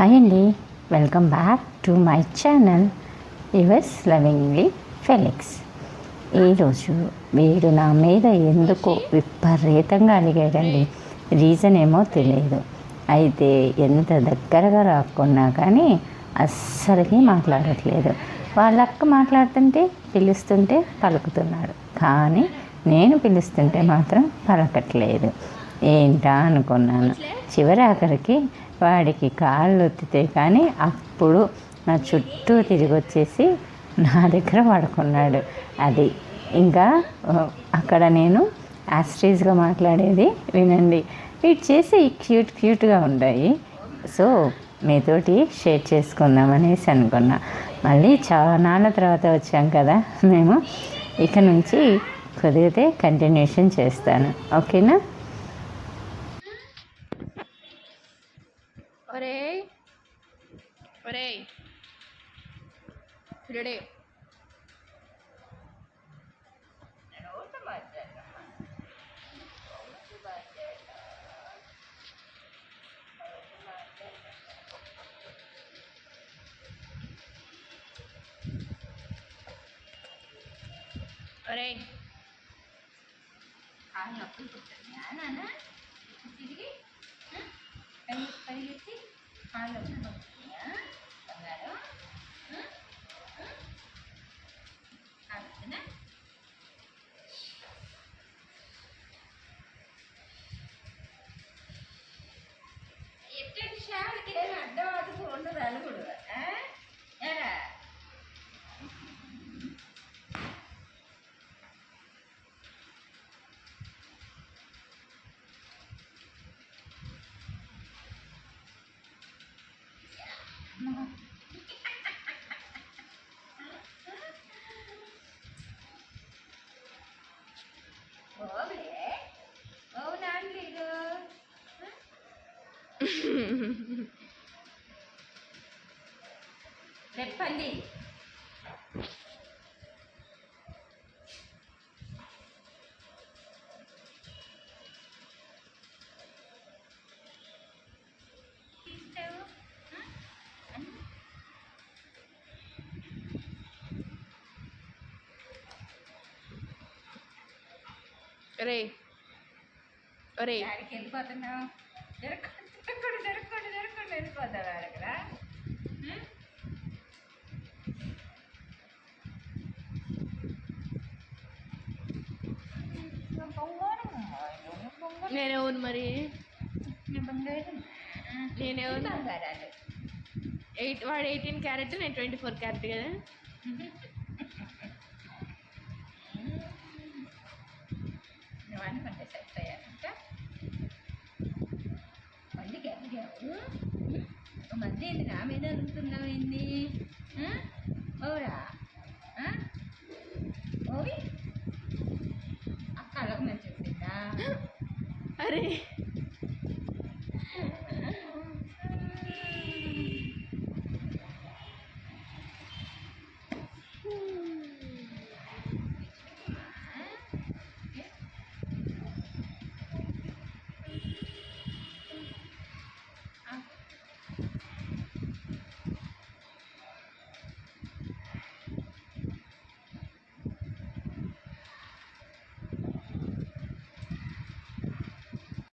Hi అండి welcome back to my channel yours lovingly Felix ఈరోజు వీడు నా మీద ఎందుకు విపరీతంగా అలిగాడండి రీజన్ ఏమో తెలియదు అయితే ఎంత దగ్గరగా రాకున్నా కానీ అస్సలకి మాట్లాడట్లేదు. వాళ్ళ అక్క మాట్లాడుతుంటే పిలుస్తుంటే పలుకుతున్నాడు. కానీ నేను పిలుస్తుంటే మాత్రం పలకట్లేదు. ఏంటా అనుకున్నాను. చివరి ఆఖరికి వాడికి కాళ్ళు ఒత్తితే కానీ అప్పుడు నా చుట్టూ తిరిగి వచ్చేసి నా దగ్గర పడుకున్నాడు. అది ఇంకా అక్కడ నేను యాస్ట్రీస్గా మాట్లాడేది వినండి. వీటి చేసి క్యూట్ క్యూట్గా ఉంటాయి. సో మీతోటి షేర్ చేసుకుందాం అనేసి అనుకున్నా. మళ్ళీ చాలా తర్వాత వచ్చాం కదా మేము ఇక నుంచి కుదిరితే కంటిన్యూషన్ చేస్తాను. ఓకేనా? ఒరేయ్ ఒరేయ్ పిల్లడే ఒరేయ్ కాళ్ళు నొప్పులు తిరిగి కాళ్ళు నొప్పులు పుట్టినాయా బంగారం కాలుతున్నా ఎట్టండి షావులకి ఏమి అడ్డం అదుపు ఉండదు అనుకుడు చెప్పండి. ఒరేయ్. ఆడికి వెళ్ళిపోతున్నావు. నేనెవరు మరి? నేనెవరు? ఎయిట్ వాడు ఎయిటీన్ క్యారెట్ నేను ట్వంటీ ఫోర్ క్యారెట్ కదా? అనుకుంటే సెట్ అయ్యారంట మళ్ళీ ఓ మధ్య నా మీద అడుగుతున్నావు ఏంది? ఓరా? ఓవి అక్క అడగమని చెప్పిందా? பாரு